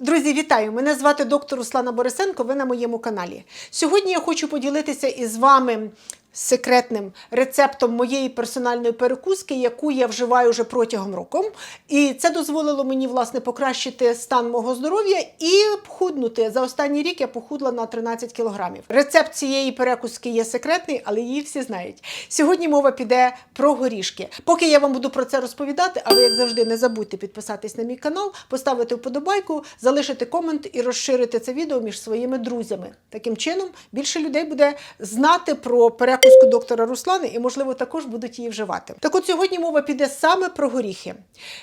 Друзі, вітаю! Мене звати доктор Руслана Борисенко. Ви на моєму каналі. Сьогодні я хочу поділитися із вами секретним рецептом моєї персональної перекуски, яку я вживаю вже протягом року. І це дозволило мені власне покращити стан мого здоров'я і худнути. За останній рік я похудла на 13 кілограмів. Рецепт цієї перекуски є секретний, але її всі знають. Сьогодні мова піде про горішки. Поки я вам буду про це розповідати, а ви, як завжди, не забудьте підписатись на мій канал, поставити вподобайку, залишити комент і розширити це відео між своїми друзями. Таким чином, більше людей буде знати про перекуску доктора Руслани і, можливо, також будуть її вживати. Так от сьогодні мова піде саме про горіхи.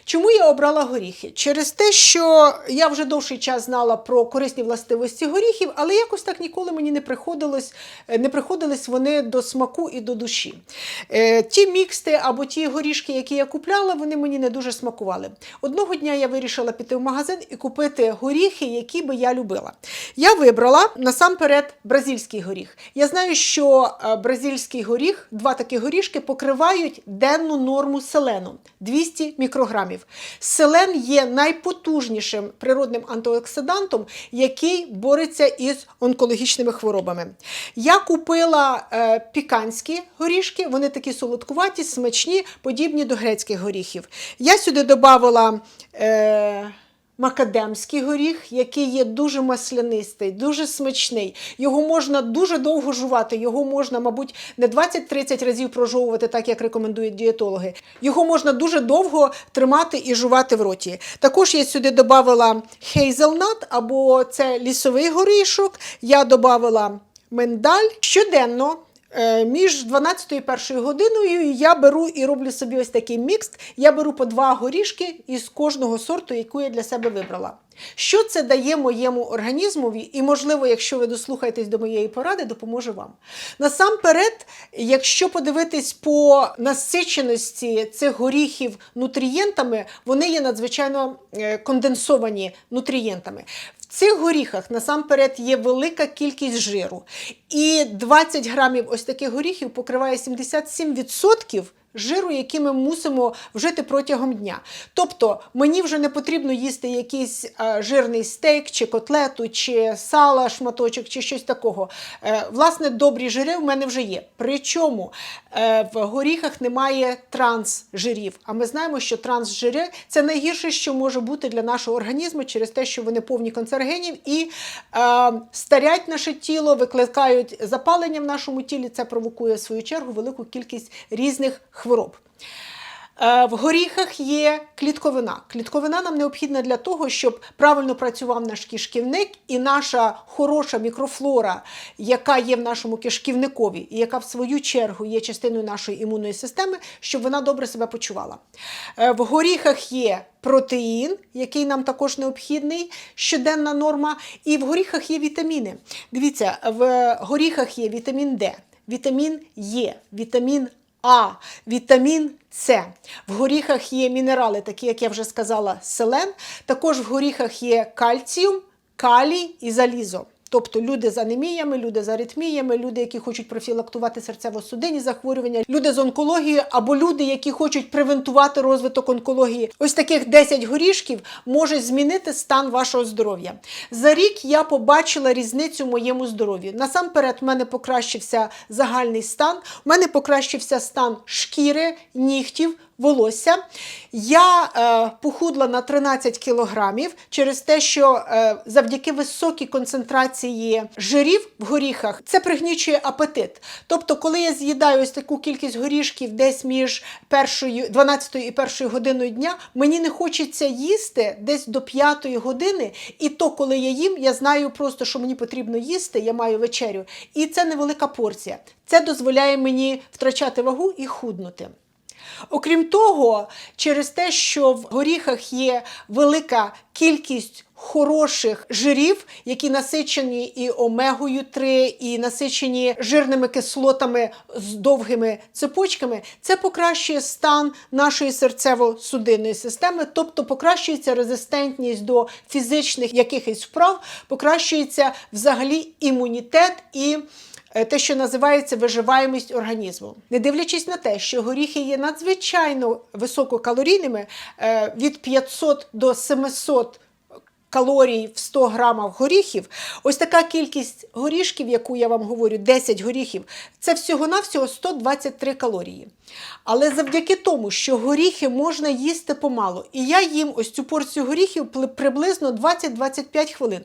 Чому я обрала горіхи? Через те, що я вже довший час знала про корисні властивості горіхів, але якось так ніколи мені не приходилось, е, не приходились вони до смаку і до душі. Е, Ті міксти або ті горішки, які я купляла, вони мені не дуже смакували. Одного дня я вирішила піти в магазин і купити горіхи, які би я любила. Я вибрала насамперед бразильський горіх. Я знаю, що е, бразильський горіх, два такі горішки покривають денну норму селену 200 мікрограмів. Селен є найпотужнішим природним антиоксидантом, який бореться із онкологічними хворобами. Я купила е, піканські горішки, вони такі солодкуваті, смачні, подібні до грецьких горіхів. Я сюди додавала. Е, Макадемський горіх, який є дуже маслянистий, дуже смачний. Його можна дуже довго жувати. Його можна, мабуть, не 20-30 разів прожовувати, так як рекомендують дієтологи. Його можна дуже довго тримати і жувати в роті. Також я сюди додавала хейзелнат, або це лісовий горішок. Я додавала миндаль щоденно. Е, Між 12 і 1 годиною я беру і роблю собі ось такий мікс. Я беру по два горішки із кожного сорту, яку я для себе вибрала. Що це дає моєму організмові, і, можливо, якщо ви дослухаєтесь до моєї поради, допоможе вам. Насамперед, якщо подивитись по насиченості цих горіхів нутрієнтами, вони є надзвичайно е, конденсовані нутрієнтами. В цих горіхах насамперед є велика кількість жиру. І 20 грамів ось таких горіхів покриває 77% жиру, який ми мусимо вжити протягом дня. Тобто мені вже не потрібно їсти якийсь е, жирний стейк, чи котлету, чи сала, шматочок, чи щось такого. Е, власне, добрі жири в мене вже є. Причому е, в горіхах немає трансжирів. А ми знаємо, що трансжири це найгірше, що може бути для нашого організму через те, що вони повні канцерогенів і е, старять наше тіло, викликають запалення в нашому тілі. Це провокує в свою чергу велику кількість різних хвороб. Е, В горіхах є клітковина. Клітковина нам необхідна для того, щоб правильно працював наш кишківник і наша хороша мікрофлора, яка є в нашому кишківникові, і яка в свою чергу є частиною нашої імунної системи, щоб вона добре себе почувала. Е, В горіхах є протеїн, який нам також необхідний, щоденна норма, і в горіхах є вітаміни. Дивіться, в горіхах є вітамін Д, вітамін Е, вітамін а, вітамін С. В горіхах є мінерали, такі, як я вже сказала, селен. Також в горіхах є кальціум, калій і залізо. Тобто люди з анеміями, люди з аритміями, люди, які хочуть профілактувати серцево-судинні захворювання, люди з онкологією або люди, які хочуть превентувати розвиток онкології. Ось таких 10 горішків може змінити стан вашого здоров'я. За рік я побачила різницю в моєму здоров'ї. Насамперед, в мене покращився загальний стан, в мене покращився стан шкіри, нігтів. Волосся. Я е, похудла на 13 кілограмів через те, що е, завдяки високій концентрації жирів в горіхах це пригнічує апетит. Тобто, коли я з'їдаю ось таку кількість горішків десь між першою, 12 і 1 годиною дня, мені не хочеться їсти десь до 5 години. І то, коли я їм, я знаю просто, що мені потрібно їсти, я маю вечерю. І це невелика порція. Це дозволяє мені втрачати вагу і худнути. Окрім того, через те, що в горіхах є велика кількість хороших жирів, які насичені і омегою 3, і насичені жирними кислотами з довгими цепочками, це покращує стан нашої серцево-судинної системи, тобто покращується резистентність до фізичних якихось вправ, покращується взагалі імунітет і те, що називається виживаємість організму. Не дивлячись на те, що горіхи є надзвичайно висококалорійними, е, від 500 до 700 калорій в 100 грамах горіхів, ось така кількість горішків, яку я вам говорю, 10 горіхів, це всього-навсього 123 калорії. Але завдяки тому, що горіхи можна їсти помало, і я їм ось цю порцію горіхів приблизно 20-25 хвилин.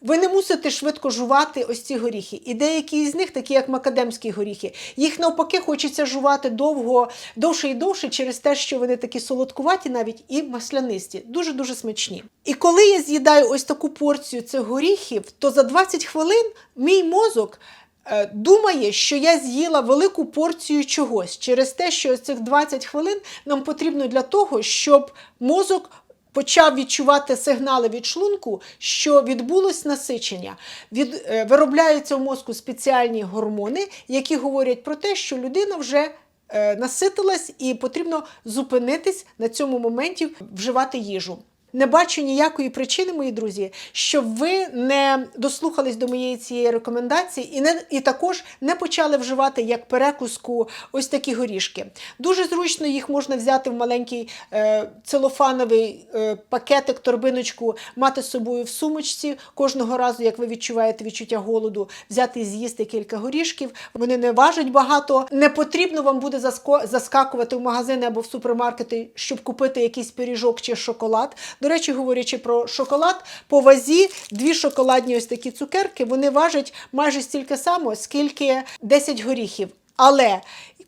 Ви не мусите швидко жувати ось ці горіхи. І деякі з них, такі як макадамські горіхи, їх навпаки хочеться жувати довго, довше і довше через те, що вони такі солодкуваті навіть і маслянисті, дуже-дуже смачні. І коли я з'їдаю ось таку порцію цих горіхів, то за 20 хвилин мій мозок е, думає, що я з'їла велику порцію чогось через те, що цих 20 хвилин нам потрібно для того, щоб мозок почав відчувати сигнали від шлунку, що відбулось насичення. Від, е, виробляються в мозку спеціальні гормони, які говорять про те, що людина вже е, наситилась і потрібно зупинитись на цьому моменті вживати їжу. Не бачу ніякої причини, мої друзі, щоб ви не дослухались до моєї цієї рекомендації і не і також не почали вживати як перекуску ось такі горішки. Дуже зручно їх можна взяти в маленький е, целофановий е, пакетик, торбиночку, мати з собою в сумочці кожного разу, як ви відчуваєте відчуття голоду, взяти і з'їсти кілька горішків. Вони не важать багато. Не потрібно вам буде заскакувати в магазини або в супермаркети, щоб купити якийсь пиріжок чи шоколад. До речі, говорячи про шоколад, по вазі дві шоколадні ось такі цукерки вони важать майже стільки само, скільки 10 горіхів. Але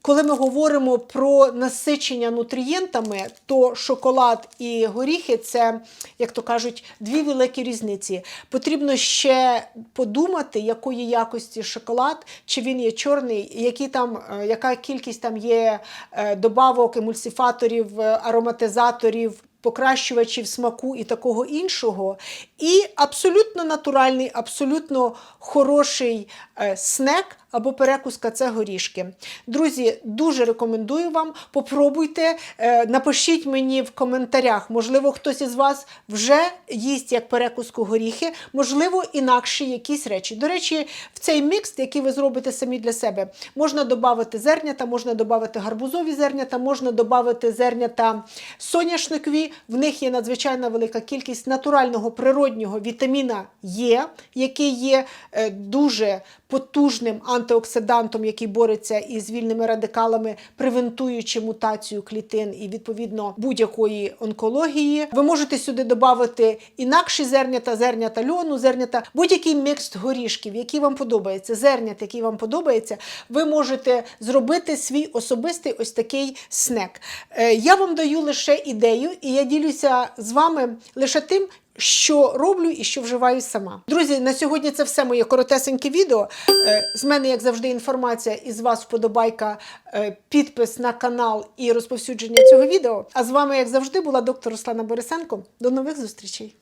коли ми говоримо про насичення нутрієнтами, то шоколад і горіхи це, як то кажуть, дві великі різниці. Потрібно ще подумати, якої якості шоколад, чи він є чорний, які там, е, яка кількість там є е, добавок, емульсифаторів, е, ароматизаторів. Покращувачів смаку і такого іншого, і абсолютно натуральний, абсолютно хороший е, снек або перекуска це горішки. Друзі, дуже рекомендую вам. Попробуйте, е, напишіть мені в коментарях. Можливо, хтось із вас вже їсть як перекуску горіхи, можливо, інакші якісь речі. До речі, в цей мікс, який ви зробите самі для себе, можна додати зернята, можна додати гарбузові зернята, можна додати зернята соняшникові. В них є надзвичайно велика кількість натурального природнього вітаміна Е, який є е, дуже потужним антиоксидантом, який бореться із вільними радикалами, превентуючи мутацію клітин і відповідно будь-якої онкології. Ви можете сюди додати інакші зернята, зернята льону, зернята, будь-який мікс горішків, який вам подобається, зернят, який вам подобається, ви можете зробити свій особистий ось такий снек. Е, Я вам даю лише ідею, і я ділюся з вами лише тим, що роблю і що вживаю сама. Друзі, на сьогодні це все моє коротесеньке відео. Е, З мене, як завжди, інформація, і з вас вподобайка, е, підпис на канал і розповсюдження цього відео. А з вами, як завжди, була доктор Руслана Борисенко. До нових зустрічей!